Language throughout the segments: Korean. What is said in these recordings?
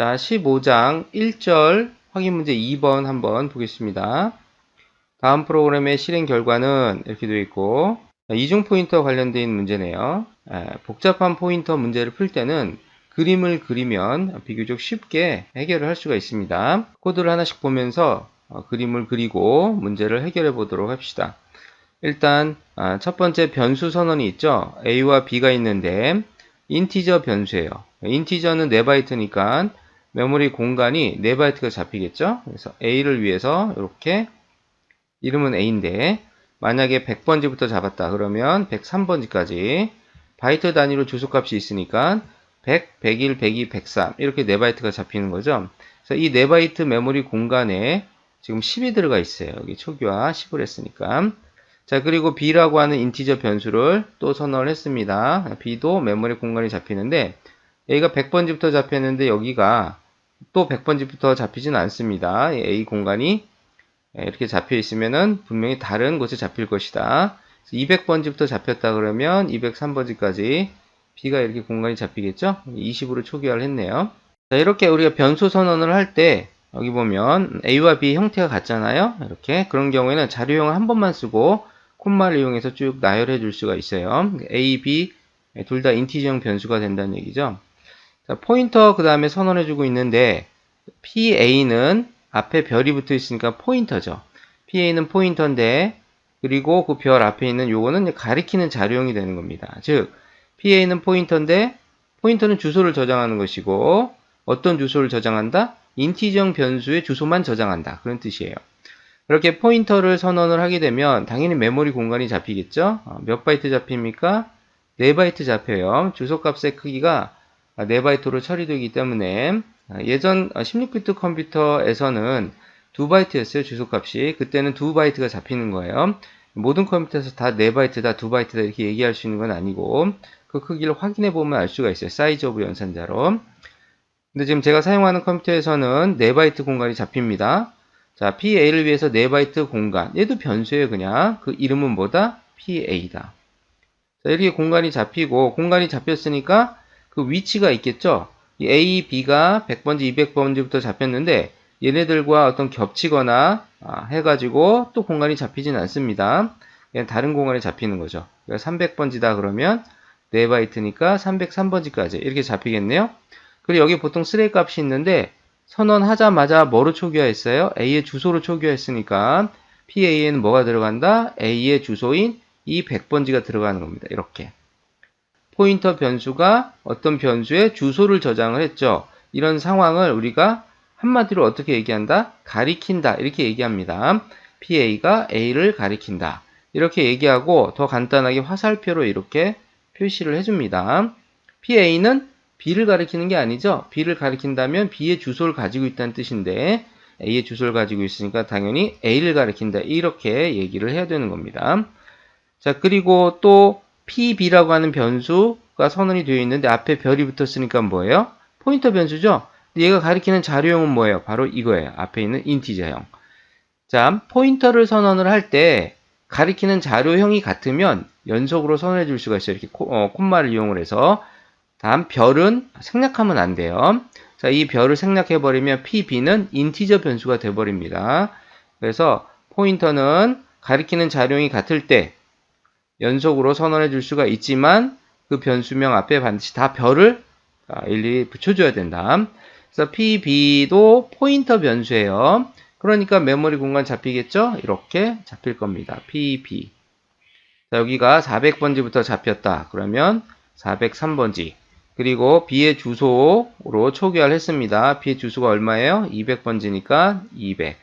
자, 15장 1절 확인 문제 2번 한번 보겠습니다. 다음 프로그램의 실행 결과는 이렇게 되어 있고 이중 포인터 관련된 문제네요. 에, 복잡한 포인터 문제를 풀 때는 그림을 그리면 비교적 쉽게 해결을 할 수가 있습니다. 코드를 하나씩 보면서 어, 그림을 그리고 문제를 해결해 보도록 합시다. 일단 아, 첫 번째 변수 선언이 있죠. a와 b가 있는데 인티저 변수예요. 인티저는 4바이트니까 메모리 공간이 4바이트가 잡히겠죠. 그래서 a를 위해서 이렇게 이름은 a인데 만약에 100번지부터 잡았다 그러면 103번지까지 바이트 단위로 주소값이 있으니까 100, 101, 102, 103 이렇게 4바이트가 잡히는 거죠. 그래서 이 4바이트 메모리 공간에 지금 10이 들어가 있어요. 여기 초기화 10을 했으니까. 자, 그리고 b라고 하는 인티저 변수를 또 선언을 했습니다. b도 메모리 공간이 잡히는데 a가 100번지부터 잡혔는데 여기가 또 100번지부터 잡히진 않습니다. a 공간이 이렇게 잡혀 있으면은 분명히 다른 곳에 잡힐 것이다. 200번지부터 잡혔다 그러면 203번지까지 b가 이렇게 공간이 잡히겠죠? 20으로 초기화를 했네요. 자, 이렇게 우리가 변수 선언을 할 때 여기 보면 a와 b 형태가 같잖아요. 이렇게 그런 경우에는 자료형을 한 번만 쓰고 콤마를 이용해서 쭉 나열해 줄 수가 있어요. a, b 둘 다 인티저형 변수가 된다는 얘기죠. 자, 포인터 그 다음에 선언해 주고 있는데 pa는 앞에 별이 붙어 있으니까 포인터죠. pa는 포인터인데 그리고 그 별 앞에 있는 요거는 가리키는 자료형이 되는 겁니다. 즉 pa는 포인터인데 포인터는 주소를 저장하는 것이고 어떤 주소를 저장한다? 인티정 변수의 주소만 저장한다. 그런 뜻이에요. 이렇게 포인터를 선언을 하게 되면 당연히 메모리 공간이 잡히겠죠? 어, 몇 바이트 잡힙니까? 4바이트 잡혀요. 주소값의 크기가 4바이트로 처리되기 때문에 어, 예전 16비트 컴퓨터에서는 2바이트였어요. 주소값이. 그때는 2바이트가 잡히는 거예요. 모든 컴퓨터에서 다 4바이트 다 2바이트다 이렇게 얘기할 수 있는 건 아니고 그 크기를 확인해 보면 알 수가 있어요. 사이즈 오브 연산자로. 근데 지금 제가 사용하는 컴퓨터에서는 4바이트 공간이 잡힙니다. 자, PA를 위해서 4바이트 공간. 얘도 변수예요, 그냥. 그 이름은 뭐다? PA다. 자, 이렇게 공간이 잡히고, 공간이 잡혔으니까 그 위치가 있겠죠? 이 A, B가 100번지, 200번지부터 잡혔는데, 얘네들과 어떤 겹치거나 아, 해가지고 또 공간이 잡히진 않습니다. 그냥 다른 공간에 잡히는 거죠. 300번지다 그러면 4바이트니까 303번지까지 이렇게 잡히겠네요. 그리고 여기 보통 쓰레기 값이 있는데 선언하자마자 뭐로 초기화했어요? A의 주소로 초기화했으니까 PA에는 뭐가 들어간다? A의 주소인 이 100번지가 들어가는 겁니다. 이렇게. 포인터 변수가 어떤 변수의 주소를 저장을 했죠. 이런 상황을 우리가 한마디로 어떻게 얘기한다? 가리킨다. 이렇게 얘기합니다. PA가 A를 가리킨다. 이렇게 얘기하고 더 간단하게 화살표로 이렇게 표시를 해줍니다. PA는 B를 가리키는 게 아니죠. B를 가리킨다면 B의 주소를 가지고 있다는 뜻인데 A의 주소를 가지고 있으니까 당연히 A를 가리킨다. 이렇게 얘기를 해야 되는 겁니다. 자, 그리고 또 PB라고 하는 변수가 선언이 되어 있는데 앞에 별이 붙었으니까 뭐예요? 포인터 변수죠. 얘가 가리키는 자료형은 뭐예요? 바로 이거예요. 앞에 있는 인티저형. 자, 포인터를 선언을 할 때 가리키는 자료형이 같으면 연속으로 선언해 줄 수가 있어요. 이렇게 코, 어, 콤마를 이용을 해서 다음 별은 생략하면 안 돼요. 자, 이 별을 생략해 버리면 PB는 인티저 변수가 돼 버립니다. 그래서 포인터는 가리키는 자료형이 같을 때 연속으로 선언해 줄 수가 있지만 그 변수명 앞에 반드시 다 별을 아, 일일이 붙여줘야 된다. 그래서 PB도 포인터 변수예요. 그러니까 메모리 공간 잡히겠죠? 이렇게 잡힐 겁니다. PB. 자, 여기가 400번지부터 잡혔다. 그러면 403번지. 그리고 B의 주소로 초기화를 했습니다. B의 주소가 얼마예요? 200번지니까 200.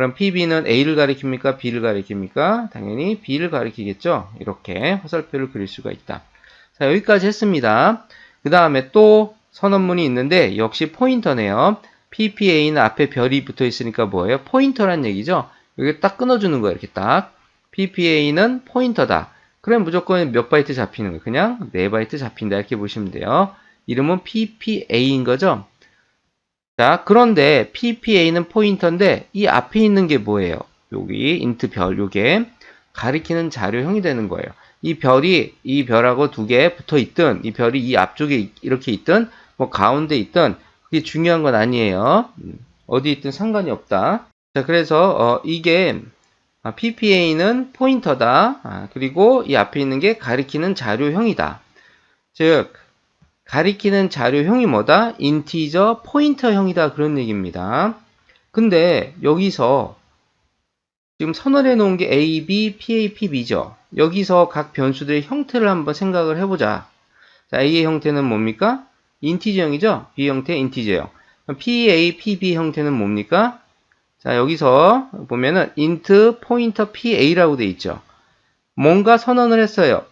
그럼 PB는 A를 가리킵니까? B를 가리킵니까? 당연히 B를 가리키겠죠? 이렇게 화살표를 그릴 수가 있다. 자, 여기까지 했습니다. 그 다음에 또 선언문이 있는데 역시 포인터네요. PPA는 앞에 별이 붙어 있으니까 뭐예요? 포인터란 얘기죠? 여기 딱 끊어주는 거예요. 이렇게 딱. PPA는 포인터다. 그럼 무조건 몇 바이트 잡히는 거예요? 그냥 4바이트 잡힌다. 이렇게 보시면 돼요. 이름은 PPA인 거죠? 자, 그런데 PPA는 포인터인데 이 앞에 있는 게 뭐예요? 여기 인트 별, 요게 가리키는 자료형이 되는 거예요. 이 별이 이 별하고 두 개 붙어 있든 이 별이 이 앞쪽에 이렇게 있든 뭐 가운데 있든 그게 중요한 건 아니에요. 음, 어디 있든 상관이 없다. 자, 그래서 어, 이게 아, PPA는 포인터다. 아, 그리고 이 앞에 있는 게 가리키는 자료형이다. 즉 가리키는 자료형이 뭐다? 인티저 포인터형이다. 그런 얘기입니다. 근데 여기서 지금 선언해 놓은 게 A, B, PA, PB죠. 여기서 각 변수들의 형태를 한번 생각을 해보자. 자, A의 형태는 뭡니까? 인티저형이죠? B 형태 인티저형. PA, PB 형태는 뭡니까? 자, 여기서 보면은 int 포인터 PA라고 돼 있죠. 뭔가 선언을 했어요.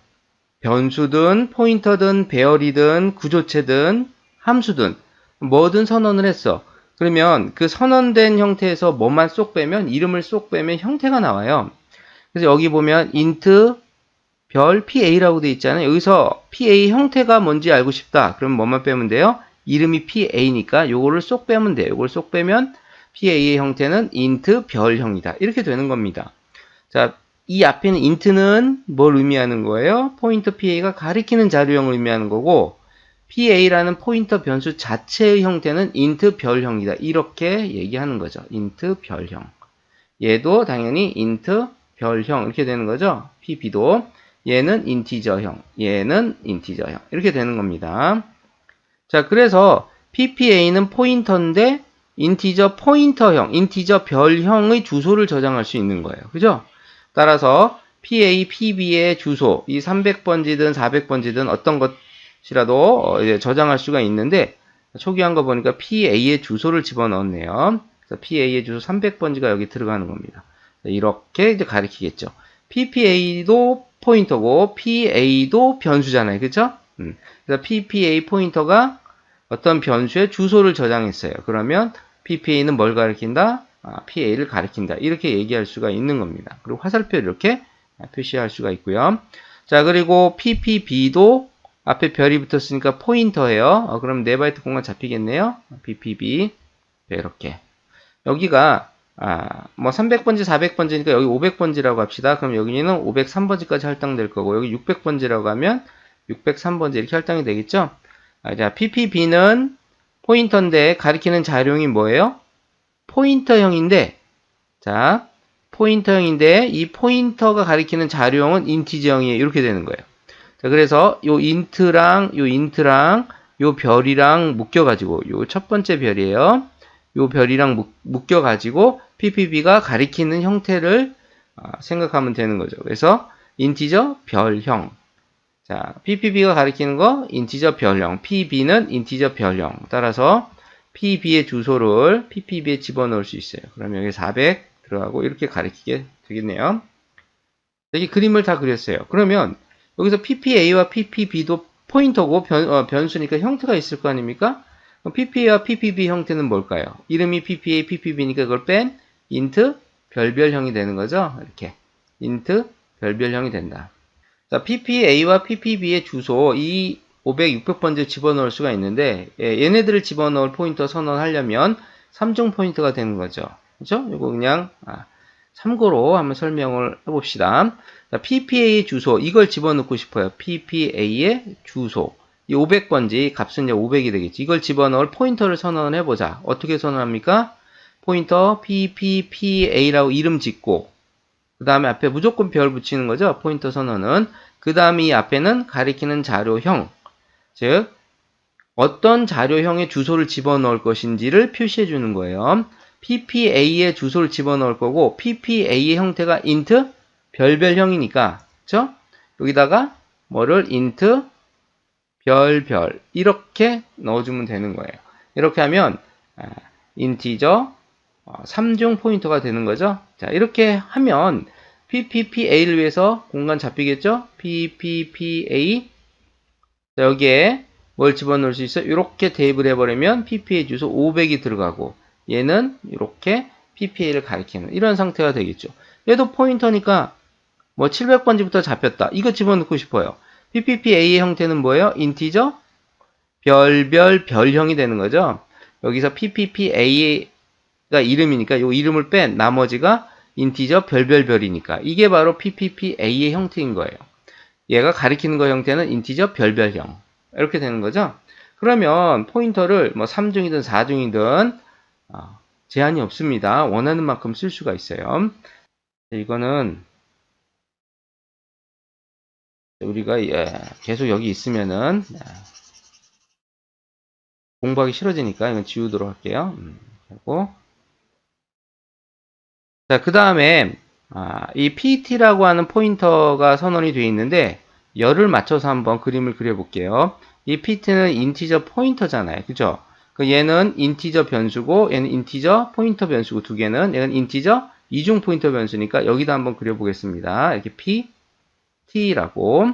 변수든 포인터든 배열이든 구조체든 함수든 뭐든 선언을 했어. 그러면 그 선언된 형태에서 뭐만 쏙 빼면 이름을 쏙 빼면 형태가 나와요. 그래서 여기 보면 int 별 PA라고 돼 있잖아요. 여기서 PA 형태가 뭔지 알고 싶다. 그럼 뭐만 빼면 돼요? 이름이 PA니까 요거를 쏙 빼면 돼요. 요걸 쏙 빼면 PA의 형태는 int 별형이다. 이렇게 되는 겁니다. 자, 이 앞에 있는 int는 뭘 의미하는 거예요? 포인터 PA가 가리키는 자료형을 의미하는 거고 PA라는 포인터 변수 자체의 형태는 int 별형이다. 이렇게 얘기하는 거죠. int 별형. 얘도 당연히 int 별형 이렇게 되는 거죠. PB도 얘는 인티저형, 얘는 인티저형 이렇게 되는 겁니다. 자, 그래서 PPA는 포인터인데 인티저 포인터형, 인티저 별형의 주소를 저장할 수 있는 거예요. 그죠? 따라서 PA, PB의 주소, 이 300번지든 400번지든 어떤 것이라도 어, 저장할 수가 있는데 초기한 거 보니까 PA의 주소를 집어넣었네요. PA의 주소 300번지가 여기 들어가는 겁니다. 이렇게 이제 가리키겠죠. PPA도 포인터고 PA도 변수잖아요. 그죠? 음. 그래서 PPA 포인터가 어떤 변수의 주소를 저장했어요. 그러면 PPA는 뭘 가리킨다? 아, PA를 가리킨다. 이렇게 얘기할 수가 있는 겁니다. 그리고 화살표 이렇게 표시할 수가 있고요. 자, 그리고 PPB도 앞에 별이 붙었으니까 포인터예요. 어, 그럼 4바이트 공간 잡히겠네요. PPB 이렇게 여기가 아, 뭐 300번지, 400번지니까 여기 500번지라고 합시다. 그럼 여기는 503번지까지 할당될 거고 여기 600번지라고 하면 603번지 이렇게 할당이 되겠죠? 아, 자, PPB는 포인터인데 가리키는 자료형이 뭐예요? 포인터형인데 자, 포인터형인데 이 포인터가 가리키는 자료형은 인티저형이에요. 이렇게 되는 거예요. 자, 그래서 요 인트랑 요 인트랑 요 별이랑 묶여 가지고 요 첫 번째 별이에요. 요 별이랑 묶여 가지고 PPB가 가리키는 형태를 아, 생각하면 되는 거죠. 그래서 인티저 별형. 자, PPB가 가리키는 거 인티저 별형, PB는 인티저 별형. 따라서 PB의 주소를 PPB에 집어넣을 수 있어요. 그러면 여기 400 들어가고 이렇게 가리키게 되겠네요. 여기 그림을 다 그렸어요. 그러면 여기서 PPA와 PPB도 포인터고 변, 어, 변수니까 형태가 있을 거 아닙니까? PPA와 PPB 형태는 뭘까요? 이름이 PPA, PPB니까 그걸 뺀 int 별별형이 되는 거죠. 이렇게 int 별별형이 된다. 자, PPA와 PPB의 주소 이 500, 600번째 집어넣을 수가 있는데 예, 얘네들을 집어넣을 포인터 선언하려면 3중 포인터가 되는 거죠. 그죠? 이거 그냥 아, 참고로 한번 설명을 해봅시다. 자, PPA 주소 이걸 집어넣고 싶어요. PPA의 주소 이 500번지 값은 이제 500이 되겠지. 이걸 집어넣을 포인터를 선언해 보자. 어떻게 선언합니까? 포인터 PPPA라고 이름 짓고 그 다음에 앞에 무조건 별 붙이는 거죠. 포인터 선언은 그 다음에 이 앞에는 가리키는 자료형 즉 어떤 자료형의 주소를 집어넣을 것인지를 표시해 주는 거예요. PPA의 주소를 집어넣을 거고 PPA의 형태가 int 별별형이니까 그죠? 여기다가 뭐를 int 별별 이렇게 넣어주면 되는 거예요. 이렇게 하면 인티저 3중 포인터가 되는 거죠. 자 이렇게 하면 PPPA를 위해서 공간 잡히겠죠? PPPA 자, 여기에 뭘 집어넣을 수 있어? 이렇게 대입을 해버리면 PPA 주소 500이 들어가고 얘는 이렇게 PPA를 가리키는 이런 상태가 되겠죠. 얘도 포인터니까 뭐 700번지부터 잡혔다. 이거 집어넣고 싶어요. PPPA의 형태는 뭐예요? 인티저 별별 별형이 되는 거죠. 여기서 PPPA가 이름이니까 이 이름을 뺀 나머지가 인티저 별별별이니까 이게 바로 PPPA의 형태인 거예요. 얘가 가리키는 거 형태는 인티저 별별형 이렇게 되는 거죠. 그러면 포인터를 뭐 3중이든 4중이든 어, 제한이 없습니다. 원하는 만큼 쓸 수가 있어요. 이거는 우리가 예, 계속 여기 있으면은 예, 공부하기 싫어지니까 이건 지우도록 할게요. 음, 하고 자, 그 다음에 아, 이 PT라고 하는 포인터가 선언이 되어 있는데 열을 맞춰서 한번 그림을 그려볼게요. 이 PT는 인티저 포인터잖아요. 그죠? 그 얘는 인티저 변수고 얘는 인티저 포인터 변수고 두 개는 얘는 인티저 이중 포인터 변수니까 여기다 한번 그려보겠습니다. 이렇게 P, T라고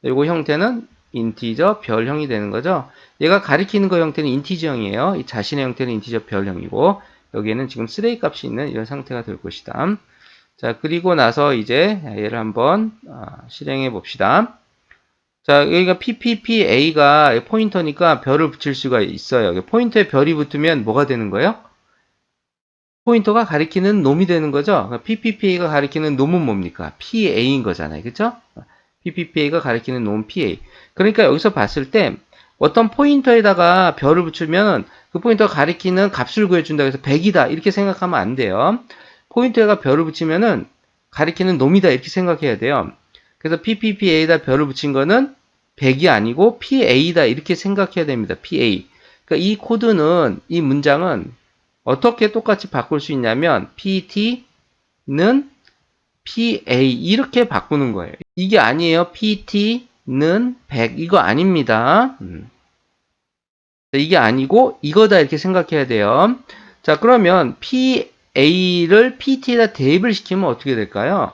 그리고 형태는 인티저 별형이 되는 거죠. 얘가 가리키는 거 형태는 인티저형이에요. 이 자신의 형태는 인티저 별형이고 여기에는 지금 쓰레기 값이 있는 이런 상태가 될 것이다. 자, 그리고 나서 이제 얘를 한번 아, 실행해 봅시다. 자, 여기가 PPPA가 포인터니까 별을 붙일 수가 있어요. 포인터에 별이 붙으면 뭐가 되는 거예요? 포인터가 가리키는 놈이 되는 거죠. 그러니까 PPPA가 가리키는 놈은 뭡니까? PA인 거잖아요. 그쵸? PPPA가 가리키는 놈 PA. 그러니까 여기서 봤을 때 어떤 포인터에다가 별을 붙이면 그 포인터가 가리키는 값을 구해준다 해서 100이다 이렇게 생각하면 안 돼요. 포인터에다 별을 붙이면은 가리키는 놈이다 이렇게 생각해야 돼요. 그래서 PPPA에다 별을 붙인 거는 100이 아니고 PA다 이렇게 생각해야 됩니다. PA. 그러니까 이 코드는 이 문장은 어떻게 똑같이 바꿀 수 있냐면 PT는 PA 이렇게 바꾸는 거예요. 이게 아니에요. PT는 100 이거 아닙니다. 음. 이게 아니고 이거다 이렇게 생각해야 돼요. 자 그러면 PA를 PT에다 대입을 시키면 어떻게 될까요?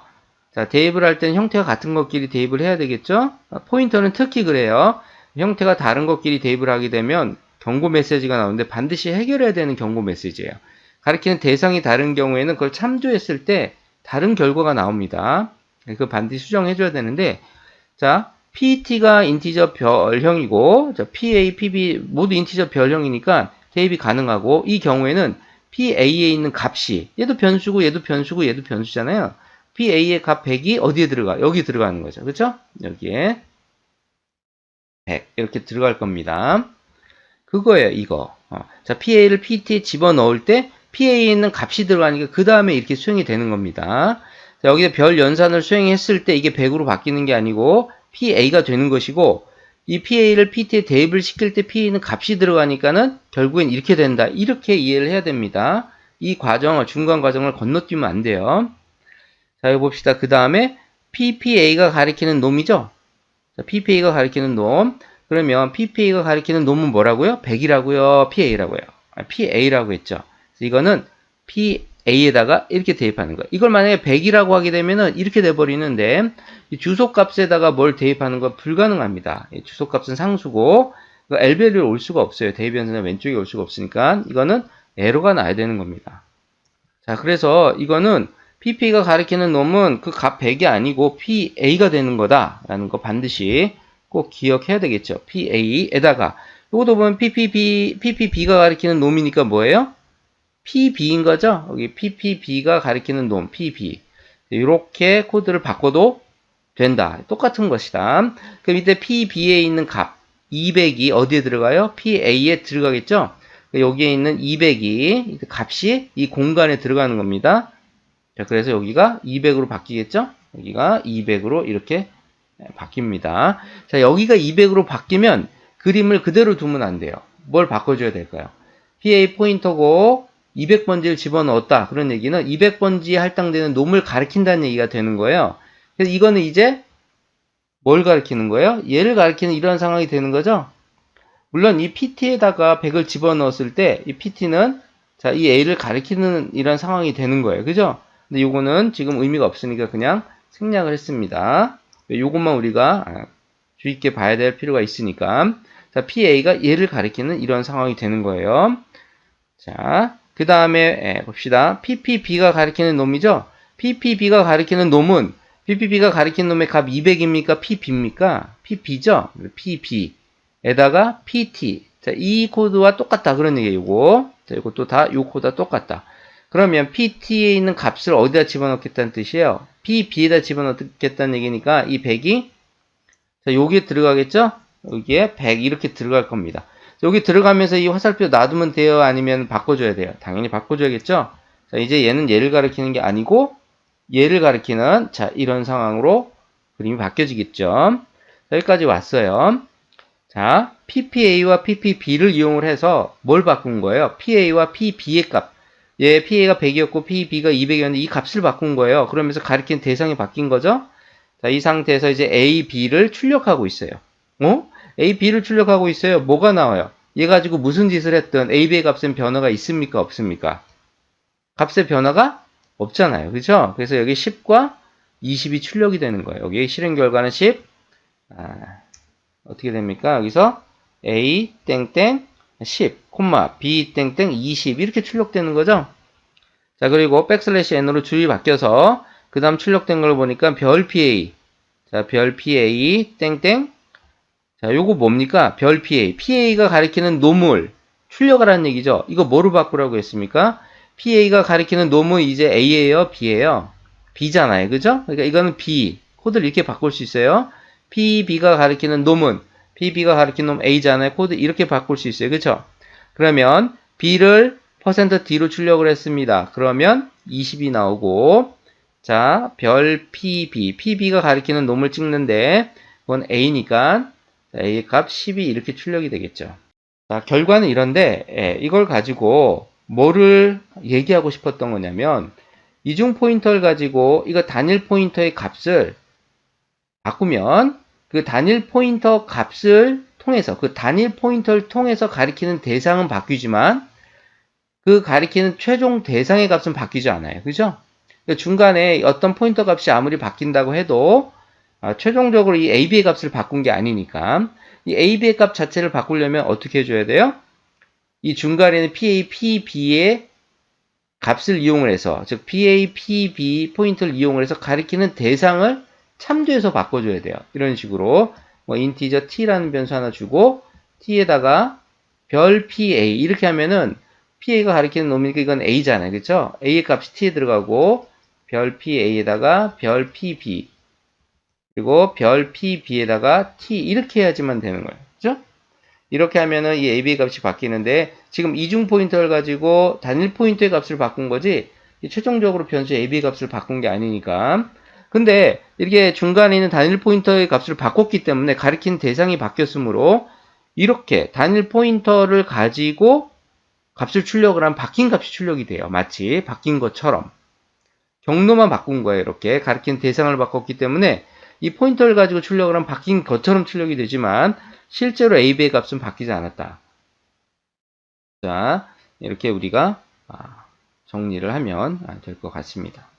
자 대입을 할 때는 형태가 같은 것끼리 대입을 해야 되겠죠? 포인터는 특히 그래요. 형태가 다른 것끼리 대입을 하게 되면 경고 메시지가 나오는데 반드시 해결해야 되는 경고 메시지예요. 가리키는 대상이 다른 경우에는 그걸 참조했을 때 다른 결과가 나옵니다. 그 반드시 수정해 줘야 되는데 자 PT가 인티저 별형이고 자, PA, PB 모두 인티저 별형이니까 대입이 가능하고 이 경우에는 PA에 있는 값이 얘도 변수고 얘도 변수고 얘도 변수잖아요. PA의 값 100이 어디에 들어가? 여기 들어가는 거죠. 그렇죠? 여기에 100 이렇게 들어갈 겁니다. 그거예요, 이거. 어. 자, PA를 PT에 집어넣을 때 PA에 있는 값이 들어가니까 그 다음에 이렇게 수행이 되는 겁니다. 자, 여기서 별 연산을 수행했을 때 이게 100으로 바뀌는 게 아니고 PA가 되는 것이고 이 PA를 PT에 대입을 시킬 때 PA는 값이 들어가니까는 결국엔 이렇게 된다. 이렇게 이해를 해야 됩니다. 이 과정을 중간 과정을 건너뛰면 안 돼요. 자, 여기 봅시다. 그 다음에 PPA가 가리키는 놈이죠. 자, PPA가 가리키는 놈. 그러면 PPA가 가리키는 놈은 뭐라고요? 100이라고요? PA라고요? 아, PA라고 했죠. 이거는 PA에다가 이렇게 대입하는 거예요. 이걸 만약에 100이라고 하게 되면은 이렇게 돼버리는데 주소값에다가 뭘 대입하는 건 불가능합니다. 주소값은 상수고 L밸류를 올 수가 없어요. 대입 변수는 왼쪽에 올 수가 없으니까 이거는 에러가 나야 되는 겁니다. 자, 그래서 이거는 PP가 가리키는 놈은 그 값 100이 아니고 PA가 되는 거다라는 거 반드시 꼭 기억해야 되겠죠. PA에다가 이것도 보면 PPB, PPB가 가리키는 놈이니까 뭐예요? PB인 거죠? 여기 PPB가 가리키는 놈, PB. 이렇게 코드를 바꿔도 된다. 똑같은 것이다. 그럼 이때 PB에 있는 값, 200이 어디에 들어가요? PA에 들어가겠죠? 여기에 있는 200이 값이 이 공간에 들어가는 겁니다. 자, 그래서 여기가 200으로 바뀌겠죠? 여기가 200으로 이렇게 바뀝니다. 자, 여기가 200으로 바뀌면 그림을 그대로 두면 안 돼요. 뭘 바꿔줘야 될까요? PA 포인터고 200번지를 집어넣었다. 그런 얘기는 200번지에 할당되는 놈을 가리킨다는 얘기가 되는 거예요. 그래서 이거는 이제 뭘 가리키는 거예요? 얘를 가리키는 이런 상황이 되는 거죠. 물론 이 PT에다가 100을 집어넣었을 때 이 PT는 자, 이 A를 가리키는 이런 상황이 되는 거예요. 그죠? 근데 요거는 지금 의미가 없으니까 그냥 생략을 했습니다. 요것만 우리가 아, 주의 있게 봐야 될 필요가 있으니까 자, PA가 얘를 가리키는 이런 상황이 되는 거예요. 자, 그 다음에 봅시다. PPB가 가리키는 놈이죠. PPB가 가리키는 놈은 PPB가 가리키는 놈의 값 200입니까? PB입니까? PB죠. PB에다가 PT. 자, 이 코드와 똑같다. 그런 얘기예요. 이거. 자, 이것도 다이 코드와 똑같다. 그러면 PT에 있는 값을 어디다 집어넣겠다는 뜻이에요? PB에다 집어넣겠다는 얘기니까 이 100이 자, 여기에 들어가겠죠? 여기에 100 이렇게 들어갈 겁니다. 여기 들어가면서 이 화살표 놔두면 돼요? 아니면 바꿔줘야 돼요? 당연히 바꿔줘야겠죠? 자, 이제 얘는 얘를 가리키는 게 아니고 얘를 가리키는 자, 이런 상황으로 그림이 바뀌어지겠죠? 자, 여기까지 왔어요. 자, PPA와 PPB를 이용을 해서 뭘 바꾼 거예요? PA와 PB의 값. 얘 PA가 100이었고 PB가 200이었는데 이 값을 바꾼 거예요. 그러면서 가리킨 대상이 바뀐 거죠? 자, 이 상태에서 이제 A, B를 출력하고 있어요. 어? A, B를 출력하고 있어요. 뭐가 나와요? 얘 가지고 무슨 짓을 했든 A, B의 값엔 변화가 있습니까? 없습니까? 값의 변화가 없잖아요. 그죠? 그래서 여기 10과 20이 출력이 되는 거예요. 여기 실행 결과는 10. 아, 어떻게 됩니까? 여기서 A 땡땡 10, 콤마 B 땡땡 20 이렇게 출력되는 거죠. 자 그리고 백슬래시 n으로 줄이 바뀌어서 그 다음 출력된 걸 보니까 별 PA 자 별 PA 땡땡 자 요거 뭡니까? 별 PA PA가 가리키는 노물 출력하라는 얘기죠. 이거 뭐로 바꾸라고 했습니까? PA가 가리키는 노무 이제 A예요, B예요? B잖아요. 그죠? 그러니까 이거는 B. 코드를 이렇게 바꿀 수 있어요. PB가 가리키는 놈은 PB가 가리키는 놈 A잖아요. 코드 이렇게 바꿀 수 있어요. 그죠? 그러면 B를 %D로 출력을 했습니다. 그러면 20이 나오고 자, 별 PB. PB가 가리키는 놈을 찍는데 그건 A니까 A 값 10이 이렇게 출력이 되겠죠. 자, 결과는 이런데 예, 이걸 가지고 뭐를 얘기하고 싶었던 거냐면 이중 포인터를 가지고 이거 단일 포인터의 값을 바꾸면 그 단일 포인터 값을 통해서 그 단일 포인터를 통해서 가리키는 대상은 바뀌지만 그 가리키는 최종 대상의 값은 바뀌지 않아요. 그죠? 그러니까 중간에 어떤 포인터 값이 아무리 바뀐다고 해도 아, 최종적으로 이 AB의 값을 바꾼 게 아니니까 이 AB의 값 자체를 바꾸려면 어떻게 해줘야 돼요? 이 중간에는 PA, PB의 값을 이용을 해서 즉 PA, PB 포인트를 이용을 해서 가리키는 대상을 참조해서 바꿔줘야 돼요. 이런 식으로 뭐 인티저 t라는 변수 하나 주고 t에다가 별 PA 이렇게 하면은 PA가 가리키는 놈이니까 이건 A잖아요. 그렇죠? A의 값이 t에 들어가고 별 PA에다가 별 PB 그리고 별 PB에다가 t 이렇게 해야지만 되는 거예요. 그렇죠? 이렇게 하면은 이 AB의 값이 바뀌는데 지금 이중 포인터를 가지고 단일 포인터의 값을 바꾼 거지 최종적으로 변수 AB의 값을 바꾼 게 아니니까 근데 이렇게 중간에 있는 단일 포인터의 값을 바꿨기 때문에 가리킨 대상이 바뀌었으므로 이렇게 단일 포인터를 가지고 값을 출력을 하면 바뀐 값이 출력이 돼요. 마치 바뀐 것처럼. 경로만 바꾼 거예요. 이렇게 가리킨 대상을 바꿨기 때문에 이 포인터를 가지고 출력을 하면 바뀐 것처럼 출력이 되지만 실제로 AB의 값은 바뀌지 않았다. 자, 이렇게 우리가 아, 정리를 하면 될 것 같습니다.